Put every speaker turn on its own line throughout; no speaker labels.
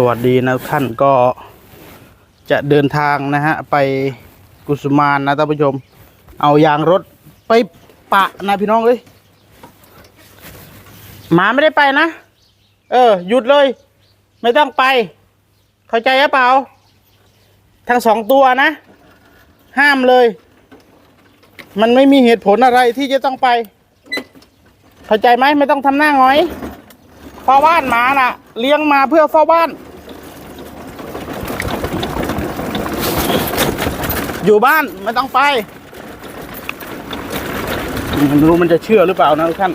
สวัสดีนะท่านก็จะเดินทางนะฮะไปกุสุมานนะท่านผู้ชม เอายางรถไปปะนะพี่น้องเอ้ยหมาไม่ได้ไปนะ เออ หยุดเลย ไม่ต้องไป เข้าใจหรือเปล่า ทั้งสองตัวนะ ห้ามเลย มันไม่มีเหตุผลอะไรที่จะต้องไป เข้าใจไหมไม่ต้องทำหน้าหงอย เฝ้าบ้านหมาน่ะ เลี้ยงมาเพื่อเฝ้าบ้าน อยู่บ้านไม่ต้องไปไม่รู้มันจะเชื่อหรือเปล่านะทุกท่าน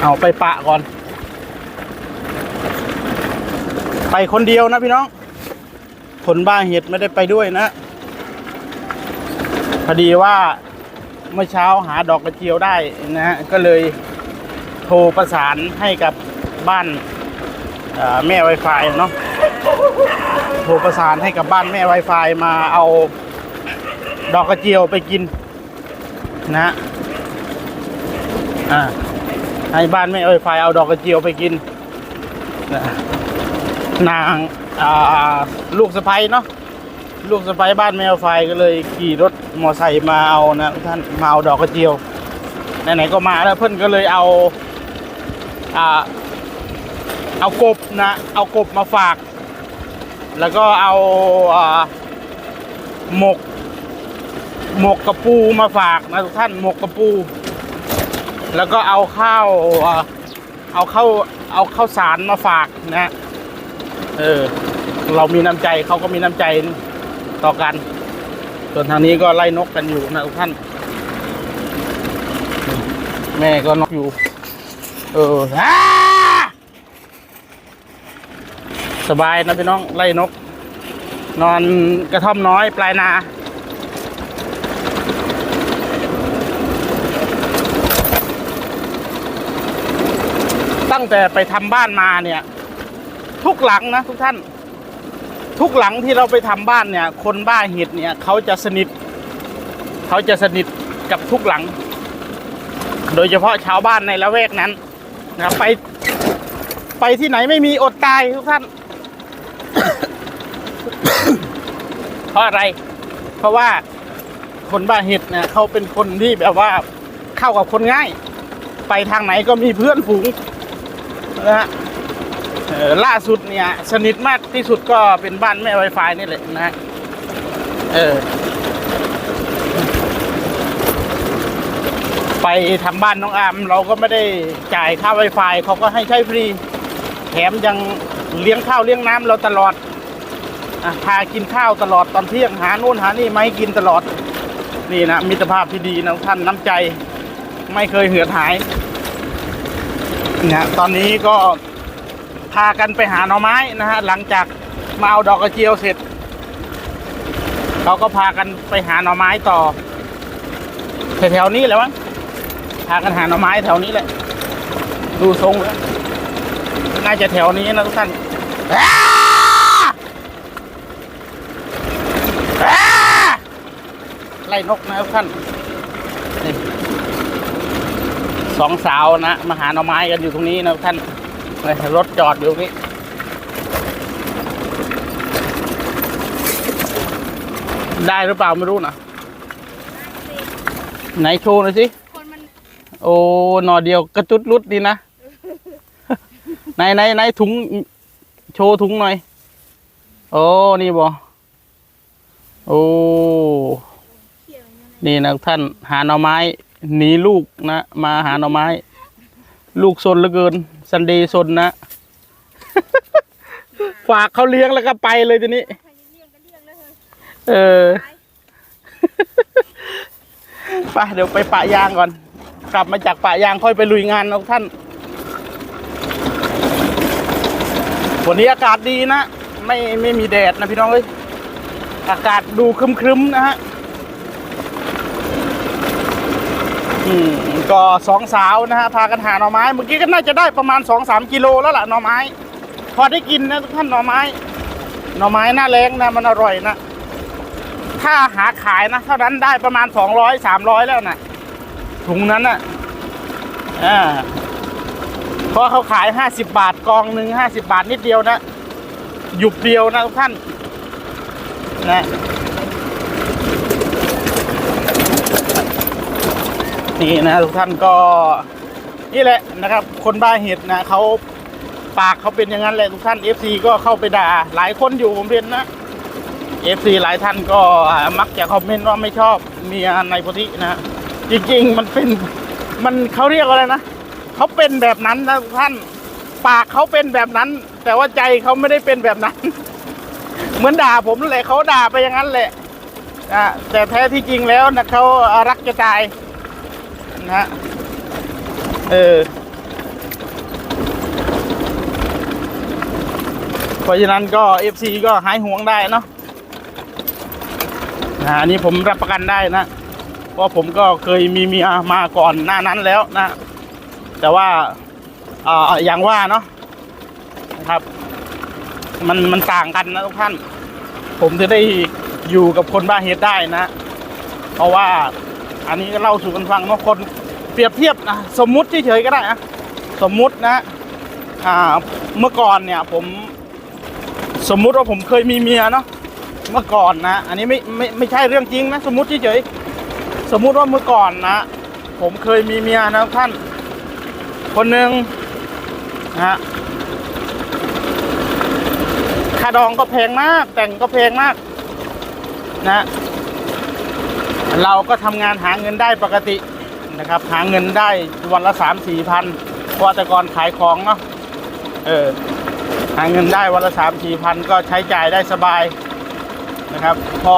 เอาไปปะก่อน ไปคนเดียวนะพี่น้อง คนบ้าเห็ดไม่ได้ไปด้วยนะ พอดีว่า เมื่อเช้าหาดอกกระเจียวได้นะฮะก็เลยโทรประสานให้กับบ้านแม่ Wi-Fi เนาะโทรประสานให้กับบ้านแม่ Wi-Fi มาเอาดอกกระเจียวไปกินนะฮะอ่าให้บ้านแม่ Wi-Fi เอาดอกกระเจียวไปกินนะนางลูกสะใภ้เนาะลูกสะใภ้บ้านแมวไฟก็เลยขี่รถ มอไซค์มาเอานะท่านมาเอาดอกกระเจียวไหนๆก็มาแล้วเพื่อนก็เลยเอาอ่าเอากบนะเอากบมาฝาก แล้วก็เอาอ่าหมกหมกกระปูมาฝากนะทุกท่านหมกกระปู แล้วก็เอาข้าวอ่าเอาข้าวเอาข้าวสารมาฝากนะ เออ เรามีน้ำใจเขาก็มีน้ำใจต่อกัน ส่วนทางนี้ก็ไล่นกกันอยู่นะทุกท่าน แม่ก็นกอยู่ เออสบายนะพี่น้องไล่นก นอนกระท่อมน้อยปลายนาตั้งแต่ไปทำบ้านมาเนี่ย ทุกหลังนะทุกท่าน ทุกหลังที่เราไปทำบ้านเนี่ย คนบ้าเห็ดเนี่ยเขาจะสนิทเขาจะสนิทกับทุกหลัง โดยเฉพาะชาวบ้านในละแวกนั้นนะครับไปไปที่ไหนไม่มีอดตายทุกท่าน เพราะอะไร เพราะว่าคนบ้าเห็ดเนี่ยเขาเป็นคนที่แบบว่าเข้ากับคนง่าย ไปทางไหนก็มีเพื่อนฝูงนะฮะ ล่าสุดเนี่ย สนิทมากที่สุดก็เป็นบ้านแม่ Wi-Fi นี่แหละนะฮะเออ ไปทำบ้านน้องอามเราก็ไม่ได้จ่ายค่า Wi-Fi เขาก็ให้ใช้ฟรี แถมยังเลี้ยงข้าวเลี้ยงน้ำเราตลอดอพากินข้าวตลอดตอนเที่ยงหาโน่นหานี่มาให้กินตลอด นี่นะมิตรภาพที่ดีนะท่านน้ำใจ ไม่เคยเหือดหายนะตอนนี้ก็ากันไปหาหน่อไม้นะฮะหลังจากมาเอาดอกกระเจียวเสร็จเขาก็พากันไปหาหน่อไม้ต่อแถวๆนี้แหละมั้งพากันหาหน่อไม้แถวนี้แหละ ดูทรงแล้วน่าจะแถวนี้นะทุกท่านไล่นกนะทุกท่านสองสาวนะมาหาหน่อไม้กันอยู่ตรงนี้นะทุกท่าน รถจอดอยู่นี่ได้หรือเปล่าไม่รู้นะไหนโชว์หน่อยสิ
คนมัน
โอ้หน่อเดียวกระจุดรุดดีนะ ไหนไหนไหนถุง โชว์ถุงหน่อย โอ้นี่บอโอ้
เขี่ยวอย่างเงี้ยนะ
นี่นะท่านหาหน่อไม้หนีลูกนะ มาหาหน่อไม้ ลูกซนเหลือเกิน ซันเดย์ซนนะ ฝากเขาเลี้ยงแล้วก็ไปเลยทีนี้
ใครจะเลี้ยงก็เลี้ยงเลยเฮ้ย
เออ
ไป
ไปเดี๋ยวไปปะยางก่อน กลับมาจากปะยางค่อยไปลุยงานนะท่าน วันนี้อากาศดีนะ ไม่ไม่มีแดดนะพี่น้องเอ้ย อากาศดูครึมๆนะฮะ อืม ก็สองสาวนะฮะพากันหาหน่อไม้เมื่อกี้ก็น่าจะได้ประมาณสองสามกิโลแล้วล่ะหน่อไม้ พอได้กินนะทุกท่านหน่อไม้ หน่อไม้หน้าแรงนะมันอร่อยนะถ้าหาขายนะเท่านั้นได้ประมาณสองร้อยสามร้อยแล้วนะถุงนั้นนะอ่าเพราะเขาขายห้าสิบบาทกองหนึ่งห้าสิบาทนิดเดียวนะหยุบเดียวนะทุกท่านนะ นี่นะทุกท่านก็นี่แหละนะครับ คนบ้าเห็ดนะเขาปากเขาเป็นอย่างนั้นแหละทุกท่าน FC ก็เข้าไปด่าหลายคนอยู่ผมเห็นนะ FC หลายท่านก็มักจะคอมเมนต์ว่าไม่ชอบเมียในโพธินะ จริงๆมันเป็นมันเขาเรียกว่าอะไรนะเขาเป็นแบบนั้นนะทุกท่าน ปากเขาเป็นแบบนั้น แต่ว่าใจเขาไม่ได้เป็นแบบนั้น เหมือนด่าผมนั่นแหละเขาด่าไปอย่างนั้นแหละอะแต่แท้ที่จริงแล้วนะเขารักจะตาย ฮะ เออ เพราะฉะนั้นก็ FC ก็หายห่วงได้เนาะนะอันนี้ผมรับประกันได้นะ เพราะผมก็เคยมีเมียมาก่อนหน้านั้นแล้วนะ แต่ว่าอ่าอย่างว่าเนาะนะครับ มันมันต่างกันนะทุกท่าน ผมจะได้อยู่กับคนบ้าเหตุได้นะ เพราะว่าอันนี้ก็เล่าสู่กันฟังเนาะคน ปรียบเทียบนะสมมุติเฉยๆก็ได้นะสมมุตินะอ่าเมื่อก่อนเนี่ยผมสมมุติว่าผมเคยมีเมียเนาะเมื่อก่อนนะ อันนี้ไม่ไม่ไม่ใช่เรื่องจริงนะสมมุติเฉยๆสมมุติว่าเมื่อก่อนนะ ผมเคยมีเมียนะท่าน คนหนึ่งนะฮะค่าดองก็แพงมาก แต่งก็แพงมาก นะ เราก็ทำงานหาเงินได้ปกติ นะครับ หาเงินได้วันละสามสี่พันเพราะแต่ก่อนขายของเนาะเออหาเงินได้วันละสามสี่พันก็ใช้จ่ายได้สบายนะครับ พอ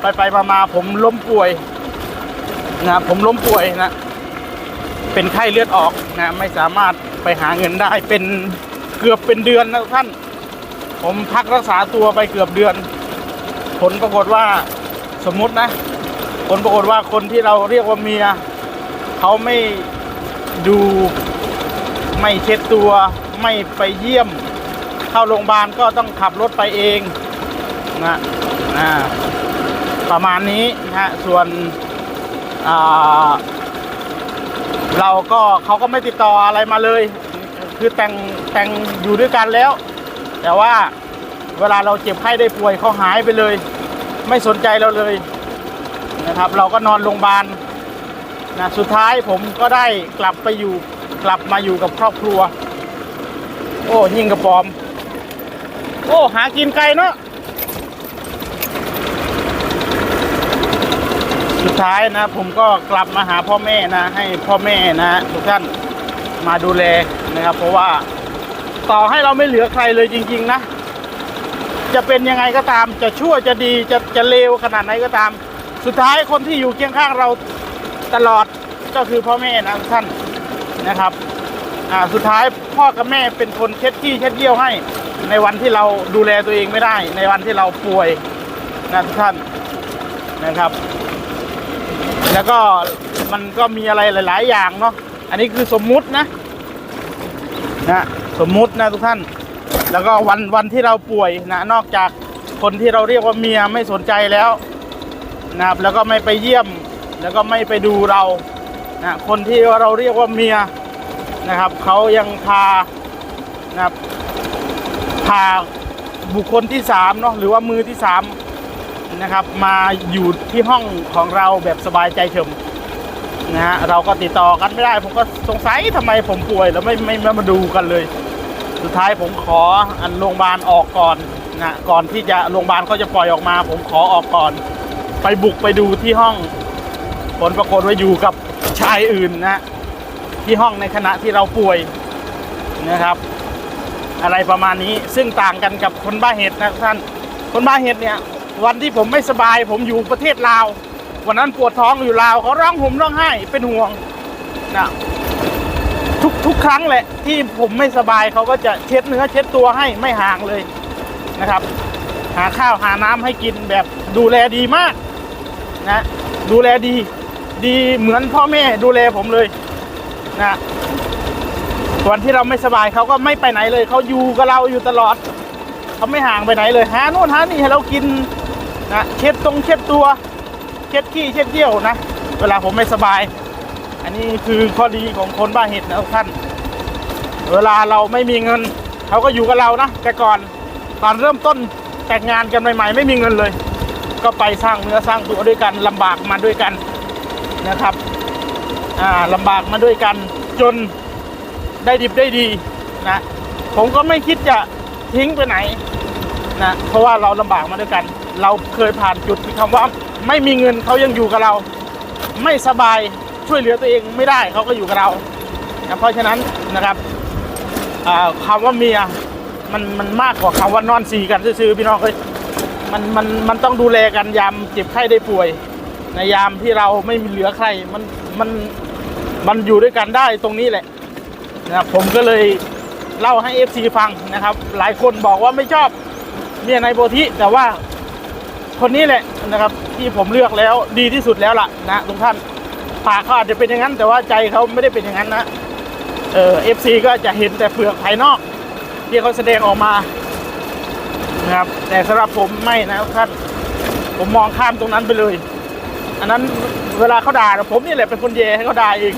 ไปไปมามาผมล้มป่วยนะผมล้มป่วยนะเป็นไข้เลือดออกนะไม่สามารถไปหาเงินได้เป็นเกือบเป็นเดือนนะท่าน ผมพักรักษาตัวไปเกือบเดือน ผลปรากฏว่าสมมุตินะ ผลปรากฏว่าคนที่เราเรียกว่าเมีย เขาไม่ดูไม่เช็ดตัว ไม่ไปเยี่ยม เข้าโรงพยาบาลก็ต้องขับรถไปเองนะอ่าประมาณนี้นะฮะส่วนอ่าเราก็เขาก็ไม่ติดต่ออะไรมาเลย คือแต่งแต่งอยู่ด้วยกันแล้ว แต่ว่าเวลาเราเจ็บไข้ได้ป่วยเขาหายไปเลย ไม่สนใจเราเลยนะครับ เราก็นอนโรงพยาบาล นะสุดท้ายผมก็ได้กลับไปอยู่กลับมาอยู่กับครอบครัว โอ้ยิงกระป๋อม โอ้หากินไกลเนาะสุดท้ายนะ ผมก็กลับมาหาพ่อแม่นะ ให้พ่อแม่นะทุกท่านมาดูแลนะครับ เพราะว่าต่อให้เราไม่เหลือใครเลยจริง ๆ นะ จะเป็นยังไงก็ตาม จะชั่วจะดีจะจะเลวขนาดไหนก็ตาม สุดท้ายคนที่อยู่เคียงข้างเรา ตลอดก็คือพ่อแม่นะทุกท่านนะครับอ่าสุดท้ายพ่อกับแม่เป็นคนเช็ดขี้เช็ดเยี่ยวให้ ในวันที่เราดูแลตัวเองไม่ได้ ในวันที่เราป่วยนะทุกท่านนะครับ แล้วก็มันก็มีอะไรหลาย ๆ อย่างเนาะอันนี้คือสมมุตินะนะสมมุตินะทุกท่าน แล้วก็วันวันที่เราป่วยนะนอกจากคนที่เราเรียกว่าเมียไม่สนใจแล้วนะครับแล้วก็ไม่ไปเยี่ยม แล้วก็ไม่ไปดูเรานะคนที่เราเรียกว่าเมียนะครับเขายังพานะครับพาบุคคลที่สามเนาะหรือว่ามือที่สามนะครับมาอยู่ที่ห้องของเราแบบสบายใจเฉมนะฮะเราก็ติดต่อกันไม่ได้ ผมก็สงสัยทำไมผมป่วยแล้วไม่ไม่ไม่มาดูกันเลย สุดท้ายผมขออันโรงพยาบาลออกก่อนนะก่อนที่จะโรงพยาบาลเขาจะปล่อยออกมา ผมขอออกก่อน ไปบุกไปดูที่ห้อง ผลปรากฏว่าอยู่กับชายอื่นนะที่ห้องในขณะที่เราป่วยนะครับ อะไรประมาณนี้ซึ่งต่างกันกับคนบ้าเห็ดนะท่านคนบ้าเห็ดเนี่ย วันที่ผมไม่สบาย ผมอยู่ประเทศลาว วันนั้นปวดท้องอยู่ลาวเขาร้องห่มร้องไห้เป็นห่วงนะทุกทุกครั้งแหละ ที่ผมไม่สบายเขาก็จะเช็ดเนื้อเช็ดตัวให้ไม่ห่างเลยนะครับ หาข้าวหาน้ำให้กินแบบดูแลดีมากนะ ดูแลดี ดีเหมือนพ่อแม่ดูแลผมเลยนะวันที่เราไม่สบายเขาก็ไม่ไปไหนเลย เขาอยู่กับเราอยู่ตลอด เขาไม่ห่างไปไหนเลยหาโน่นหานี่ให้เรากินนะเช็ดตรงเช็ดตัว เช็ดขี้เช็ดเยี่ยวนะ เวลาผมไม่สบาย อันนี้คือข้อดีของคนบ้าเห็ดนะท่าน เวลาเราไม่มีเงิน เขาก็อยู่กับเรานะแต่ก่อนตอนเริ่มต้นแต่งงานกันใหม่ ๆ ไม่มีเงินเลย ก็ไปสร้างเนื้อสร้างตัวด้วยกันลำบากมาด้วยกัน นะครับอ่าลำบากมาด้วยกันจนได้ดิบได้ดีนะผมก็ไม่คิดจะทิ้งไปไหนนะเพราะว่าเราลำบากมาด้วยกัน เราเคยผ่านจุดที่คำว่าไม่มีเงินเขายังอยู่กับเรา ไม่สบายช่วยเหลือตัวเองไม่ได้เขาก็อยู่กับเรานะเพราะฉะนั้นนะครับอ่าคำว่าเมียมันมันมากกว่าคำว่านอนสีกันซื่อพี่น้องเอ้ยมันมันมันต้องดูแลกันยามเจ็บไข้ได้ป่วย ในยามที่เราไม่มีเหลือใครมันมันมันอยู่ด้วยกันได้ตรงนี้แหละนะครับผมก็เลยเล่าให้ FC ฟังนะครับ หลายคนบอกว่าไม่ชอบเมียในโบธิแต่ว่าคนนี้แหละนะครับ ที่ผมเลือกแล้วดีที่สุดแล้วล่ะนะทุกท่านปากเขาอาจจะเป็นอย่างนั้น แต่ว่าใจเขาไม่ได้เป็นอย่างนั้นนะเออเอฟซีก็จะเห็นแต่เปลือกภายนอก ที่เขาแสดงออกมานะครับแต่สำหรับผมไม่นะท่านผมมองข้ามตรงนั้นไปเลย อันนั้นเวลาเขาด่าผมนี่แหละเป็นคนเยให้เขาด่าเอง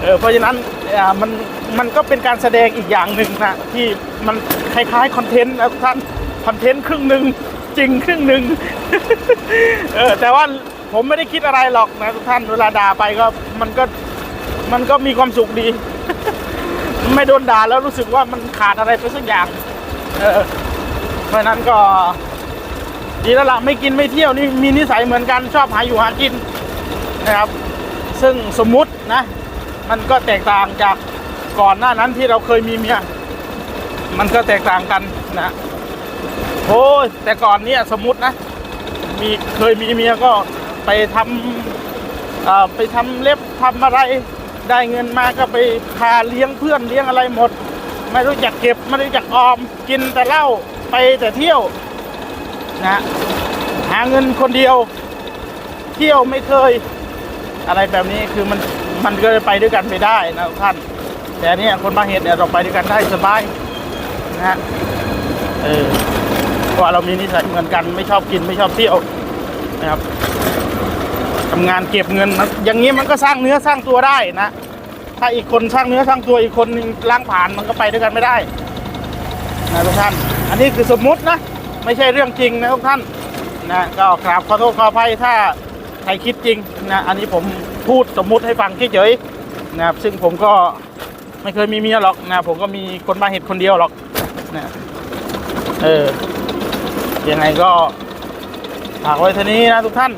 เออเพราะฉะนั้นมันมันก็เป็นการแสดงอีกอย่างหนึ่งนะที่มันคล้ายๆคอนเทนต์นะทุกท่านคอนเทนต์ครึ่งหนึ่งจริงครึ่งหนึ่งเออแต่ว่าผมไม่ได้คิดอะไรหรอกนะทุกท่านเวลาด่าไปก็มันก็มันก็มีความสุขดี ไม่โดนด่าแล้วรู้สึกว่ามันขาดอะไรไปสักอย่าง เออเพราะนั้นก็ ดีแล้วล่ะไม่กินไม่เที่ยวนี่มีนิสัยเหมือนกันชอบหาอยู่หากินนะครับ ซึ่งสมมุตินะ มันก็แตกต่างจากก่อนหน้านั้นที่เราเคยมีเมียมันก็แตกต่างกันนะโอ้ยแต่ก่อนเนี้สมมุตินะ มีเคยมีเมียก็ไปทำไปทำเล็บทำอะไรได้เงินมาก็ไปพาเลี้ยงเพื่อนเลี้ยงอะไรหมด ไม่รู้จักเก็บไม่รู้จักออม กินแต่เหล้าไปแต่เที่ยว นะหาเงินคนเดียว เที่ยวไม่เคย อะไรแบบนี้คือมันมันก็ไปด้วยกันไม่ได้นะท่าน แต่อันเนี่ยคนมาเหตุเนี่ยเราไปด้วยกันได้สบายนะฮะเออเพราะเรามีนิสัยเหมือนกันไม่ชอบกินไม่ชอบเที่ยวนะครับทำงานเก็บเงินนอย่างนี้มันก็สร้างเนื้อสร้างตัวได้นะถ้าอีกคนสร้างเนื้อสร้างตัวอีกคนล้างผ่านมันก็ไปด้วยกันไม่ได้นะทุกท่าน อันนี้คือสมมุตินะ ไม่ใช่เรื่องจริงนะทุกท่านนะก็กราบขอโทษขออภัยถ้าใครคิดจริงนะอันนี้ผมพูดสมมุติให้ฟังเฉยๆนะครับซึ่งผมก็ไม่เคยมีเมียหรอกนะผมก็มีคนมาเห็ดคนเดียวหรอกนะเออยังไงก็ฝากไว้เท่านี้นะทุกท่าน